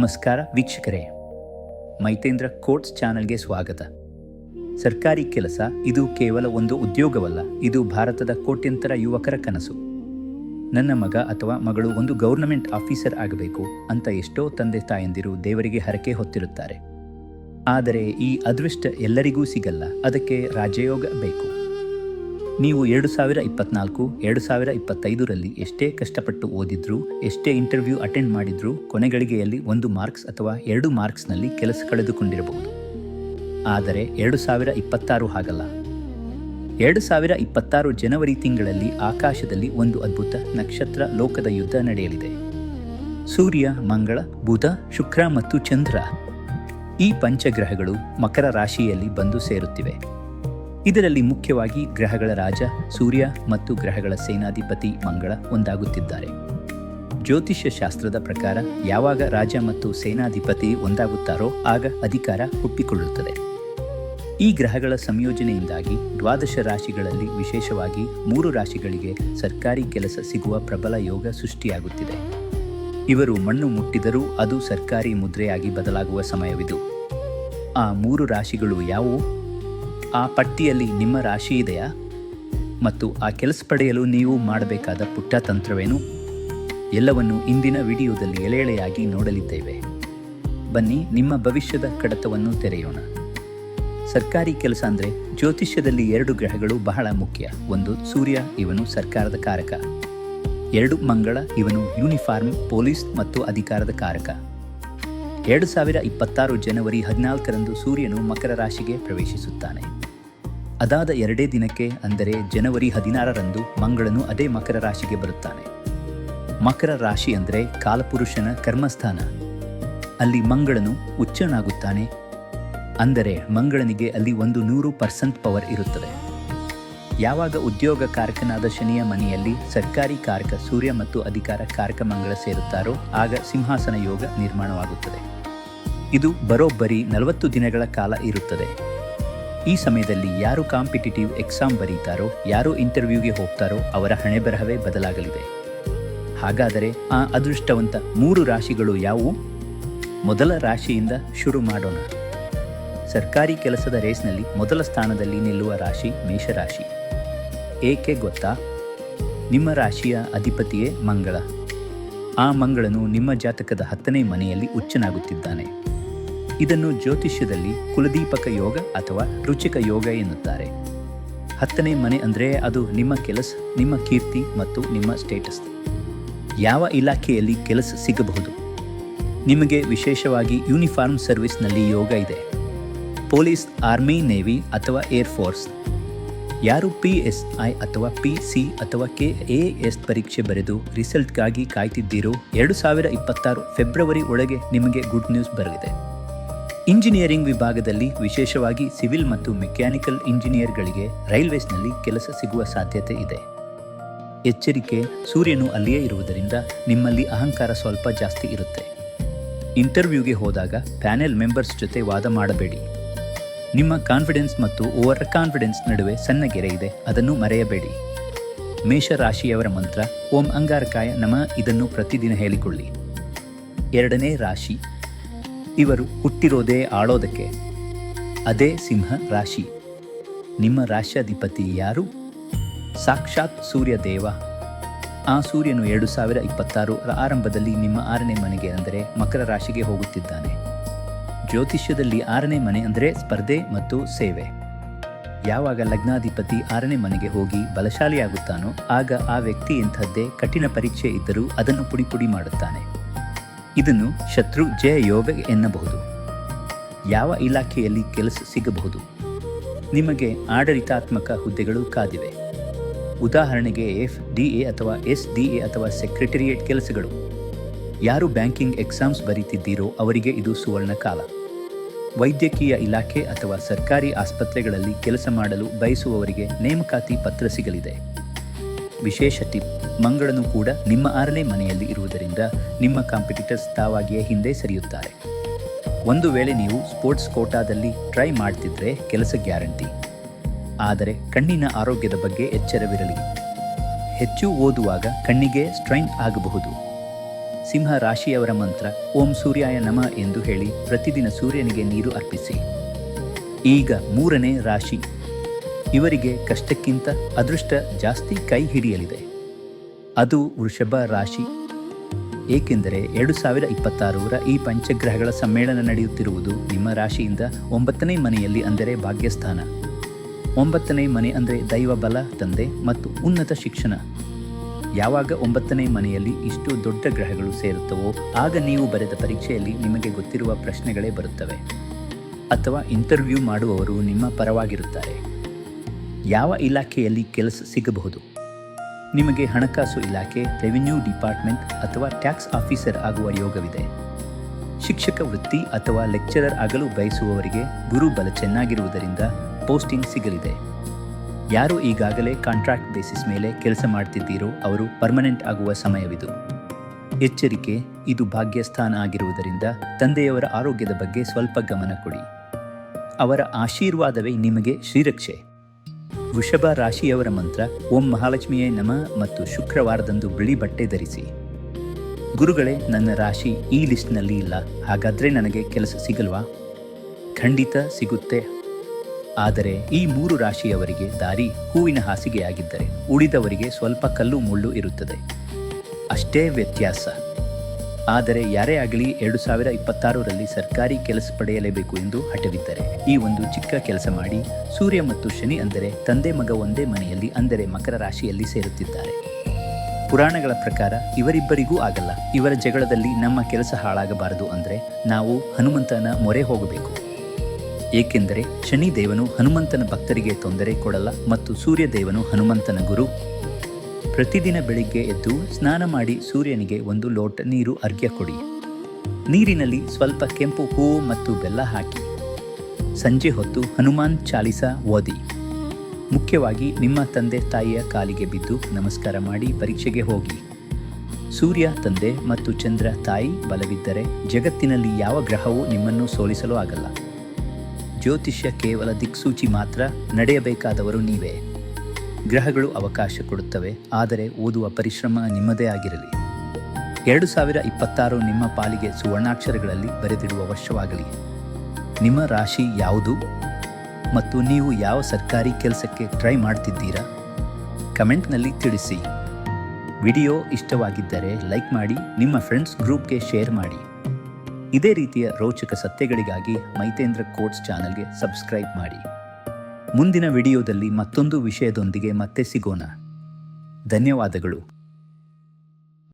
ನಮಸ್ಕಾರ ವೀಕ್ಷಕರೇ. ಮೈತೇಂದ್ರ ಕೋಟ್ಸ್ ಚಾನೆಲ್ಗೆ ಸ್ವಾಗತ. ಸರ್ಕಾರಿ ಕೆಲಸ ಇದು ಕೇವಲ ಒಂದು ಉದ್ಯೋಗವಲ್ಲ, ಇದು ಭಾರತದ ಕೋಟ್ಯಂತರ ಯುವಕರ ಕನಸು. ನನ್ನ ಮಗ ಅಥವಾ ಮಗಳು ಒಂದು ಗೌರ್ನಮೆಂಟ್ ಆಫೀಸರ್ ಆಗಬೇಕು ಅಂತ ಎಷ್ಟೋ ತಂದೆ ತಾಯಂದಿರು ದೇವರಿಗೆ ಹರಕೆ ಹೊತ್ತಿರುತ್ತಾರೆ. ಆದರೆ ಈ ಅದೃಷ್ಟ ಎಲ್ಲರಿಗೂ ಸಿಗಲ್ಲ, ಅದಕ್ಕೆ ರಾಜಯೋಗ ಬೇಕು. ನೀವು ಎರಡು ಸಾವಿರ ಇಪ್ಪತ್ನಾಲ್ಕು ಎರಡು ಸಾವಿರ ಇಪ್ಪತ್ತೈದರಲ್ಲಿ ಎಷ್ಟೇ ಕಷ್ಟಪಟ್ಟು ಓದಿದ್ರು, ಎಷ್ಟೇ ಇಂಟರ್ವ್ಯೂ ಅಟೆಂಡ್ ಮಾಡಿದ್ರು, ಕೊನೆಗಳಿಗೆಯಲ್ಲಿ ಒಂದು ಮಾರ್ಕ್ಸ್ ಅಥವಾ ಎರಡು ಮಾರ್ಕ್ಸ್ನಲ್ಲಿ ಕೆಲಸ ಕಳೆದುಕೊಂಡಿರಬಹುದು. ಆದರೆ ಎರಡು ಸಾವಿರ ಇಪ್ಪತ್ತಾರು ಹಾಗಲ್ಲ. ಎರಡು ಸಾವಿರ ಇಪ್ಪತ್ತಾರು ಜನವರಿ ತಿಂಗಳಲ್ಲಿ ಆಕಾಶದಲ್ಲಿ ಒಂದು ಅದ್ಭುತ ನಕ್ಷತ್ರ ಲೋಕದ ಯುದ್ಧ ನಡೆಯಲಿದೆ. ಸೂರ್ಯ, ಮಂಗಳ, ಬುಧ, ಶುಕ್ರ ಮತ್ತು ಚಂದ್ರ ಈ ಪಂಚಗ್ರಹಗಳು ಮಕರ ರಾಶಿಯಲ್ಲಿ ಬಂದು ಸೇರುತ್ತಿವೆ. ಇದರಲ್ಲಿ ಮುಖ್ಯವಾಗಿ ಗ್ರಹಗಳ ರಾಜ ಸೂರ್ಯ ಮತ್ತು ಗ್ರಹಗಳ ಸೇನಾಧಿಪತಿ ಮಂಗಳ ಒಂದಾಗುತ್ತಿದ್ದಾರೆ. ಜ್ಯೋತಿಷ್ಯ ಶಾಸ್ತ್ರದ ಪ್ರಕಾರ ಯಾವಾಗ ರಾಜ ಮತ್ತು ಸೇನಾಧಿಪತಿ ಒಂದಾಗುತ್ತಾರೋ ಆಗ ಅಧಿಕಾರ ಹುಟ್ಟಿಕೊಳ್ಳುತ್ತದೆ. ಈ ಗ್ರಹಗಳ ಸಂಯೋಜನೆಯಿಂದಾಗಿ ದ್ವಾದಶ ರಾಶಿಗಳಲ್ಲಿ ವಿಶೇಷವಾಗಿ ಮೂರು ರಾಶಿಗಳಿಗೆ ಸರ್ಕಾರಿ ಕೆಲಸ ಸಿಗುವ ಪ್ರಬಲ ಯೋಗ ಸೃಷ್ಟಿಯಾಗುತ್ತಿದೆ. ಇವರು ಮಣ್ಣು ಮುಟ್ಟಿದರೂ ಅದು ಸರ್ಕಾರಿ ಮುದ್ರೆಯಾಗಿ ಬದಲಾಗುವ ಸಮಯವಿದು. ಆ ಮೂರು ರಾಶಿಗಳು ಯಾವುವು? ಆ ಪಟ್ಟಿಯಲ್ಲಿ ನಿಮ್ಮ ರಾಶಿ ಇದೆಯಾ? ಮತ್ತು ಆ ಕೆಲಸ ಪಡೆಯಲು ನೀವು ಮಾಡಬೇಕಾದ ಪುಟ್ಟ ತಂತ್ರವೇನು? ಎಲ್ಲವನ್ನು ಇಂದಿನ ವಿಡಿಯೋದಲ್ಲಿ ಎಳೆ ಎಳೆಯಾಗಿ ನೋಡಲಿದ್ದೇವೆ. ಬನ್ನಿ ನಿಮ್ಮ ಭವಿಷ್ಯದ ಕಡತವನ್ನು ತೆರೆಯೋಣ. ಸರ್ಕಾರಿ ಕೆಲಸ ಅಂದರೆ ಜ್ಯೋತಿಷ್ಯದಲ್ಲಿ ಎರಡು ಗ್ರಹಗಳು ಬಹಳ ಮುಖ್ಯ. ಒಂದು ಸೂರ್ಯ, ಇವನು ಸರ್ಕಾರದ ಕಾರಕ. ಎರಡು ಮಂಗಳ, ಇವನು ಯೂನಿಫಾರ್ಮ್, ಪೊಲೀಸ್ ಮತ್ತು ಅಧಿಕಾರದ ಕಾರಕ. ಎರಡು ಸಾವಿರ ಇಪ್ಪತ್ತಾರು ಜನವರಿ ಹದಿನಾಲ್ಕರಂದು ಸೂರ್ಯನು ಮಕರ ರಾಶಿಗೆ ಪ್ರವೇಶಿಸುತ್ತಾನೆ. ಅದಾದ ಎರಡೇ ದಿನಕ್ಕೆ, ಅಂದರೆ ಜನವರಿ ಹದಿನಾರರಂದು, ಮಂಗಳನು ಅದೇ ಮಕರ ರಾಶಿಗೆ ಬರುತ್ತಾನೆ. ಮಕರ ರಾಶಿ ಅಂದರೆ ಕಾಲಪುರುಷನ ಕರ್ಮಸ್ಥಾನ. ಅಲ್ಲಿ ಮಂಗಳನು ಉಚ್ಚನಾಗುತ್ತಾನೆ. ಅಂದರೆ ಮಂಗಳನಿಗೆ ಅಲ್ಲಿ ಒಂದು ನೂರು ಪರ್ಸೆಂಟ್ ಪವರ್ ಇರುತ್ತದೆ. ಯಾವಾಗ ಉದ್ಯೋಗ ಕಾರಕನಾದ ಶನಿಯ ಮನೆಯಲ್ಲಿ ಸರ್ಕಾರಿ ಕಾರಕ ಸೂರ್ಯ ಮತ್ತು ಅಧಿಕಾರ ಕಾರಕ ಮಂಗಳ ಸೇರುತ್ತಾರೋ, ಆಗ ಸಿಂಹಾಸನ ಯೋಗ ನಿರ್ಮಾಣವಾಗುತ್ತದೆ. ಇದು ಬರೋಬ್ಬರಿ ನಲವತ್ತು ದಿನಗಳ ಕಾಲ ಇರುತ್ತದೆ. ಈ ಸಮಯದಲ್ಲಿ ಯಾರು ಕಾಂಪಿಟಿಟಿವ್ ಎಕ್ಸಾಮ್ ಬರೀತಾರೋ, ಯಾರು ಇಂಟರ್ವ್ಯೂಗೆ ಹೋಗ್ತಾರೋ ಅವರ ಹಣೆಬರಹವೇ ಬದಲಾಗಲಿದೆ. ಹಾಗಾದರೆ ಆ ಅದೃಷ್ಟವಂತ ಮೂರು ರಾಶಿಗಳು ಯಾವುವು? ಮೊದಲ ರಾಶಿಯಿಂದ ಶುರು ಮಾಡೋಣ. ಸರ್ಕಾರಿ ಕೆಲಸದ ರೇಸ್ನಲ್ಲಿ ಮೊದಲ ಸ್ಥಾನದಲ್ಲಿ ನಿಲ್ಲುವ ರಾಶಿ ಮೇಷರಾಶಿ. ಏಕೆ ಗೊತ್ತಾ? ನಿಮ್ಮ ರಾಶಿಯ ಅಧಿಪತಿಯೇ ಮಂಗಳ. ಆ ಮಂಗಳನು ನಿಮ್ಮ ಜಾತಕದ ಹತ್ತನೇ ಮನೆಯಲ್ಲಿ ಉಚ್ಚನಾಗುತ್ತಿದ್ದಾನೆ ಇದನ್ನು ಜ್ಯೋತಿಷ್ಯದಲ್ಲಿ ಕುಲದೀಪಕ ಯೋಗ ಅಥವಾ ರುಚಿಕ ಯೋಗ ಎನ್ನುತ್ತಾರೆ. ಹತ್ತನೇ ಮನೆ ಅಂದರೆ ಅದು ನಿಮ್ಮ ಕೆಲಸ, ನಿಮ್ಮ ಕೀರ್ತಿ ಮತ್ತು ನಿಮ್ಮ ಸ್ಟೇಟಸ್ ಯಾವ ಇಲಾಖೆಯಲ್ಲಿ ಕೆಲಸ ಸಿಗಬಹುದು? ನಿಮಗೆ ವಿಶೇಷವಾಗಿ ಯೂನಿಫಾರ್ಮ್ ಸರ್ವಿಸ್ನಲ್ಲಿ ಯೋಗ ಇದೆ. ಪೊಲೀಸ್ ಆರ್ಮಿ ನೇವಿ ಅಥವಾ ಏರ್ ಫೋರ್ಸ್ ಯಾರು ಪಿ ಎಸ್ ಐ ಅಥವಾ ಪಿ ಸಿ ಅಥವಾ ಕೆ ಎ ಎಸ್ ಪರೀಕ್ಷೆ ಬರೆದು ರಿಸಲ್ಟ್ಗಾಗಿ ಕಾಯ್ತಿದ್ದೀರೋ ಎರಡು ಸಾವಿರ ಇಪ್ಪತ್ತಾರು ಫೆಬ್ರವರಿ ಒಳಗೆ ನಿಮಗೆ ಗುಡ್ ನ್ಯೂಸ್ ಬರಲಿದೆ. ಇಂಜಿನಿಯರಿಂಗ್ ವಿಭಾಗದಲ್ಲಿ ವಿಶೇಷವಾಗಿ ಸಿವಿಲ್ ಮತ್ತು ಮೆಕ್ಯಾನಿಕಲ್ ಇಂಜಿನಿಯರ್ಗಳಿಗೆ ರೈಲ್ವೇಸ್ನಲ್ಲಿ ಕೆಲಸ ಸಿಗುವ ಸಾಧ್ಯತೆ ಇದೆ. ಎಚ್ಚರಿಕೆ, ಸೂರ್ಯನು ಅಲ್ಲಿಯೇ ಇರುವುದರಿಂದ ನಿಮ್ಮಲ್ಲಿ ಅಹಂಕಾರ ಸ್ವಲ್ಪ ಜಾಸ್ತಿ ಇರುತ್ತೆ. ಇಂಟರ್ವ್ಯೂಗೆ ಹೋದಾಗ ಪ್ಯಾನೆಲ್ ಮೆಂಬರ್ಸ್ ಜೊತೆ ವಾದ ಮಾಡಬೇಡಿ. ನಿಮ್ಮ ಕಾನ್ಫಿಡೆನ್ಸ್ ಮತ್ತು ಓವರ್ ಕಾನ್ಫಿಡೆನ್ಸ್ ನಡುವೆ ಸಣ್ಣ ಗೆರೆ ಇದೆ, ಅದನ್ನು ಮರೆಯಬೇಡಿ. ಮೇಷರಾಶಿಯವರ ಮಂತ್ರ, ಓಂ ಅಂಗಾರಕಾಯ ನಮ ಇದನ್ನು ಪ್ರತಿದಿನ ಹೇಳಿಕೊಳ್ಳಿ. ಎರಡನೇ ರಾಶಿ ಇವರು ಹುಟ್ಟಿರೋದೇ ಆಳೋದಕ್ಕೆ. ಅದೇ ಸಿಂಹ ರಾಶಿ. ನಿಮ್ಮ ರಾಶ್ಯಾಧಿಪತಿ ಯಾರು? ಸಾಕ್ಷಾತ್ ಸೂರ್ಯ ದೇವ ಆ ಸೂರ್ಯನು ಎರಡು ಸಾವಿರ ಇಪ್ಪತ್ತಾರರ ಆರಂಭದಲ್ಲಿ ನಿಮ್ಮ ಆರನೇ ಮನೆಗೆ ಅಂದರೆ ಮಕರ ರಾಶಿಗೆ ಹೋಗುತ್ತಿದ್ದಾನೆ. ಜ್ಯೋತಿಷ್ಯದಲ್ಲಿ ಆರನೇ ಮನೆ ಅಂದರೆ ಸ್ಪರ್ಧೆ ಮತ್ತು ಸೇವೆ. ಯಾವಾಗ ಲಗ್ನಾಧಿಪತಿ ಆರನೇ ಮನೆಗೆ ಹೋಗಿ ಬಲಶಾಲಿಯಾಗುತ್ತಾನೋ ಆಗ ಆ ವ್ಯಕ್ತಿ ಇಂಥದ್ದೇ ಕಠಿಣ ಪರೀಕ್ಷೆ ಇದ್ದರೂ ಅದನ್ನು ಪುಡಿ ಪುಡಿ ಮಾಡುತ್ತಾನೆ. ಇದನ್ನು ಶತ್ರು ಜಯ ಯೋಗ ಎನ್ನಬಹುದು. ಯಾವ ಇಲಾಖೆಯಲ್ಲಿ ಕೆಲಸ ಸಿಗಬಹುದು? ನಿಮಗೆ ಆಡಳಿತಾತ್ಮಕ ಹುದ್ದೆಗಳು ಕಾದಿವೆ. ಉದಾಹರಣೆಗೆ ಎಫ್ ಡಿ ಎ ಅಥವಾ ಎಸ್ ಡಿ ಎ ಅಥವಾ ಸೆಕ್ರೆಟರಿಯೇಟ್ ಕೆಲಸಗಳು. ಯಾರು ಬ್ಯಾಂಕಿಂಗ್ ಎಕ್ಸಾಮ್ಸ್ ಬರೀತಿದ್ದೀರೋ ಅವರಿಗೆ ಇದು ಸುವರ್ಣ ಕಾಲ. ವೈದ್ಯಕೀಯ ಇಲಾಖೆ ಅಥವಾ ಸರ್ಕಾರಿ ಆಸ್ಪತ್ರೆಗಳಲ್ಲಿ ಕೆಲಸ ಮಾಡಲು ಬಯಸುವವರಿಗೆ ನೇಮಕಾತಿ ಪತ್ರ ಸಿಗಲಿದೆ. ವಿಶೇಷ ಟಿಪ್. ಮಂಗಳನು ಕೂಡ ನಿಮ್ಮ ಆರನೇ ಮನೆಯಲ್ಲಿ ಇರುವುದರಿಂದ ನಿಮ್ಮ ಕಾಂಪಿಟಿಟರ್ಸ್ ತಾವಾಗಿಯೇ ಹಿಂದೆ ಸರಿಯುತ್ತಾರೆ. ಒಂದು ವೇಳೆ ನೀವು ಸ್ಪೋರ್ಟ್ಸ್ ಕೋಟಾದಲ್ಲಿ ಟ್ರೈ ಮಾಡ್ತಿದ್ರೆ ಕೆಲಸ ಗ್ಯಾರಂಟಿ ಆದರೆ ಕಣ್ಣಿನ ಆರೋಗ್ಯದ ಬಗ್ಗೆ ಎಚ್ಚರವಿರಲಿ. ಹೆಚ್ಚು ಓದುವಾಗ ಕಣ್ಣಿಗೆ ಸ್ಟ್ರೈನ್ ಆಗಬಹುದು. ಸಿಂಹ ರಾಶಿಯವರ ಮಂತ್ರ, ಓಂ ಸೂರ್ಯಾಯ ನಮ ಎಂದು ಹೇಳಿ ಪ್ರತಿದಿನ ಸೂರ್ಯನಿಗೆ ನೀರು ಅರ್ಪಿಸಿ. ಈಗ ಮೂರನೇ ರಾಶಿ. ಇವರಿಗೆ ಕಷ್ಟಕ್ಕಿಂತ ಅದೃಷ್ಟ ಜಾಸ್ತಿ ಕೈ ಹಿಡಿಯಲಿದೆ. ಅದು ವೃಷಭ ರಾಶಿ. ಏಕೆಂದರೆ ಎರಡು ಸಾವಿರ ಇಪ್ಪತ್ತಾರರ ಈ ಪಂಚಗ್ರಹಗಳ ಸಮ್ಮೇಳನ ನಡೆಯುತ್ತಿರುವುದು ನಿಮ್ಮ ರಾಶಿಯಿಂದ ಒಂಬತ್ತನೇ ಮನೆಯಲ್ಲಿ ಅಂದರೆ ಭಾಗ್ಯಸ್ಥಾನ. ಒಂಬತ್ತನೇ ಮನೆ ಅಂದರೆ ದೈವ ಬಲ, ತಂದೆ ಮತ್ತು ಉನ್ನತ ಶಿಕ್ಷಣ. ಯಾವಾಗ ಒಂಬತ್ತನೇ ಮನೆಯಲ್ಲಿ ಇಷ್ಟು ದೊಡ್ಡ ಗ್ರಹಗಳು ಸೇರುತ್ತವೋ, ಆಗ ನೀವು ಬರೆದ ಪರೀಕ್ಷೆಯಲ್ಲಿ ನಿಮಗೆ ಗೊತ್ತಿರುವ ಪ್ರಶ್ನೆಗಳೇ ಬರುತ್ತವೆ. ಅಥವಾ ಇಂಟರ್ವ್ಯೂ ಮಾಡುವವರು ನಿಮ್ಮ ಪರವಾಗಿರುತ್ತಾರೆ. ಯಾವ ಇಲಾಖೆಯಲ್ಲಿ ಕೆಲಸ ಸಿಗಬಹುದು? ನಿಮಗೆ ಹಣಕಾಸು ಇಲಾಖೆ, ರೆವಿನ್ಯೂ ಡಿಪಾರ್ಟ್ಮೆಂಟ್ ಅಥವಾ ಟ್ಯಾಕ್ಸ್ ಆಫೀಸರ್ ಆಗುವ ಯೋಗವಿದೆ. ಶಿಕ್ಷಕ ವೃತ್ತಿ ಅಥವಾ ಲೆಕ್ಚರರ್ ಆಗಲು ಬಯಸುವವರಿಗೆ ಗುರು ಬಲ ಚೆನ್ನಾಗಿರುವುದರಿಂದ ಪೋಸ್ಟಿಂಗ್ ಸಿಗಲಿದೆ. ಯಾರು ಈಗಾಗಲೇ ಕಾಂಟ್ರಾಕ್ಟ್ ಬೇಸಿಸ್ ಮೇಲೆ ಕೆಲಸ ಮಾಡ್ತಿದ್ದೀರೋ ಅವರು ಪರ್ಮನೆಂಟ್ ಆಗುವ ಸಮಯವಿದು. ಎಚ್ಚರಿಕೆ, ಇದು ಭಾಗ್ಯಸ್ಥಾನ ಆಗಿರುವುದರಿಂದ ತಂದೆಯವರ ಆರೋಗ್ಯದ ಬಗ್ಗೆ ಸ್ವಲ್ಪ ಗಮನ ಕೊಡಿ. ಅವರ ಆಶೀರ್ವಾದವೇ ನಿಮಗೆ ಶ್ರೀರಕ್ಷೆ. ವೃಷಭ ರಾಶಿಯವರ ಮಂತ್ರ, ಓಂ ಮಹಾಲಕ್ಷ್ಮಿಯೇ ನಮ ಮತ್ತು ಶುಕ್ರವಾರದಂದು ಬಿಳಿ ಬಟ್ಟೆ ಧರಿಸಿ. ಗುರುಗಳೇ, ನನ್ನ ರಾಶಿ ಈ ಲಿಸ್ಟ್ನಲ್ಲಿ ಇಲ್ಲ. ಹಾಗಾದರೆ ನನಗೆ ಕೆಲಸ ಸಿಗಲ್ವಾ? ಖಂಡಿತ ಸಿಗುತ್ತೆ. ಆದರೆ ಈ ಮೂರು ರಾಶಿಯವರಿಗೆ ದಾರಿ ಹೂವಿನ ಹಾಸಿಗೆಯಾಗಿದ್ದರೆ ಉಳಿದವರಿಗೆ ಸ್ವಲ್ಪ ಕಲ್ಲು ಮುಳ್ಳು ಇರುತ್ತದೆ. ಅಷ್ಟೇ ವ್ಯತ್ಯಾಸ. ಆದರೆ ಯಾರೇ ಆಗಲಿ ಎರಡು ಸಾವಿರ ಇಪ್ಪತ್ತಾರರಲ್ಲಿ ಸರ್ಕಾರಿ ಕೆಲಸ ಪಡೆಯಲೇಬೇಕು ಎಂದು ಹಠವಿದ್ದರೆ, ಈ ಒಂದು ಚಿಕ್ಕ ಕೆಲಸ ಮಾಡಿ ಸೂರ್ಯ ಮತ್ತು ಶನಿ ಅಂದರೆ ತಂದೆ ಮಗ ಒಂದೇ ಮನೆಯಲ್ಲಿ ಅಂದರೆ ಮಕರ ರಾಶಿಯಲ್ಲಿ ಸೇರುತ್ತಿದ್ದಾರೆ. ಪುರಾಣಗಳ ಪ್ರಕಾರ ಇವರಿಬ್ಬರಿಗೂ ಆಗಲ್ಲ, ಇವರ ಜಗಳದಲ್ಲಿ ನಮ್ಮ ಕೆಲಸ ಹಾಳಾಗಬಾರದು ಅಂದರೆ ನಾವು ಹನುಮಂತನ ಮೊರೆ ಹೋಗಬೇಕು. ಏಕೆಂದರೆ ಶನಿ ದೇವನು ಹನುಮಂತನ ಭಕ್ತರಿಗೆ ತೊಂದರೆ ಕೊಡಲ್ಲ ಮತ್ತು ಸೂರ್ಯ ದೇವನು ಹನುಮಂತನ ಗುರು. ಪ್ರತಿದಿನ ಬೆಳಿಗ್ಗೆ ಎದ್ದು ಸ್ನಾನ ಮಾಡಿ ಸೂರ್ಯನಿಗೆ ಒಂದು ಲೋಟ ನೀರು ಅರ್ಘ್ಯ ಕೊಡಿ. ನೀರಿನಲ್ಲಿ ಸ್ವಲ್ಪ ಕೆಂಪು ಹೂವು ಮತ್ತು ಬೆಲ್ಲ ಹಾಕಿ. ಸಂಜೆ ಹೊತ್ತು ಹನುಮಾನ್ ಚಾಲಿಸ ಓದಿ. ಮುಖ್ಯವಾಗಿ ನಿಮ್ಮ ತಂದೆ ತಾಯಿಯ ಕಾಲಿಗೆ ಬಿದ್ದು ನಮಸ್ಕಾರ ಮಾಡಿ ಪರೀಕ್ಷೆಗೆ ಹೋಗಿ. ಸೂರ್ಯ ತಂದೆ ಮತ್ತು ಚಂದ್ರ ತಾಯಿ ಬಲವಿದ್ದರೆ ಜಗತ್ತಿನಲ್ಲಿ ಯಾವ ಗ್ರಹವೂ ನಿಮ್ಮನ್ನು ಸೋಲಿಸಲು ಆಗಲ್ಲ. ಜ್ಯೋತಿಷ್ಯ ಕೇವಲ ದಿಕ್ಸೂಚಿ ಮಾತ್ರ ನಡೆಯಬೇಕಾದವರು ನೀವೇ. ಗ್ರಹಗಳು ಅವಕಾಶ ಕೊಡುತ್ತವೆ, ಆದರೆ ಓದುವ ಪರಿಶ್ರಮ ನಿಮ್ಮದೇ ಆಗಿರಲಿ. ಎರಡು ಸಾವಿರ ಇಪ್ಪತ್ತಾರು ನಿಮ್ಮ ಪಾಲಿಗೆ ಸುವರ್ಣಾಕ್ಷರಗಳಲ್ಲಿ ಬರೆದಿಡುವ ವರ್ಷವಾಗಲಿ. ನಿಮ್ಮ ರಾಶಿ ಯಾವುದು? ಮತ್ತು ನೀವು ಯಾವ ಸರ್ಕಾರಿ ಕೆಲಸಕ್ಕೆ ಟ್ರೈ ಮಾಡ್ತಿದ್ದೀರಾ? ಕಮೆಂಟ್ನಲ್ಲಿ ತಿಳಿಸಿ. ವಿಡಿಯೋ ಇಷ್ಟವಾಗಿದ್ದರೆ ಲೈಕ್ ಮಾಡಿ, ನಿಮ್ಮ ಫ್ರೆಂಡ್ಸ್ ಗ್ರೂಪ್ಗೆ ಶೇರ್ ಮಾಡಿ. ಇದೇ ರೀತಿಯ ರೋಚಕ ಸತ್ಯಗಳಿಗಾಗಿ ಮೈತೇಂದ್ರ ಕೋಟ್ಸ್ ಚಾನಲ್ಗೆ ಸಬ್ಸ್ಕ್ರೈಬ್ ಮಾಡಿ. ಮುಂದಿನ ವಿಡಿಯೋದಲ್ಲಿ ಮತ್ತೊಂದು ವಿಷಯದೊಂದಿಗೆ ಮತ್ತೆ ಸಿಗೋಣ. ಧನ್ಯವಾದಗಳು.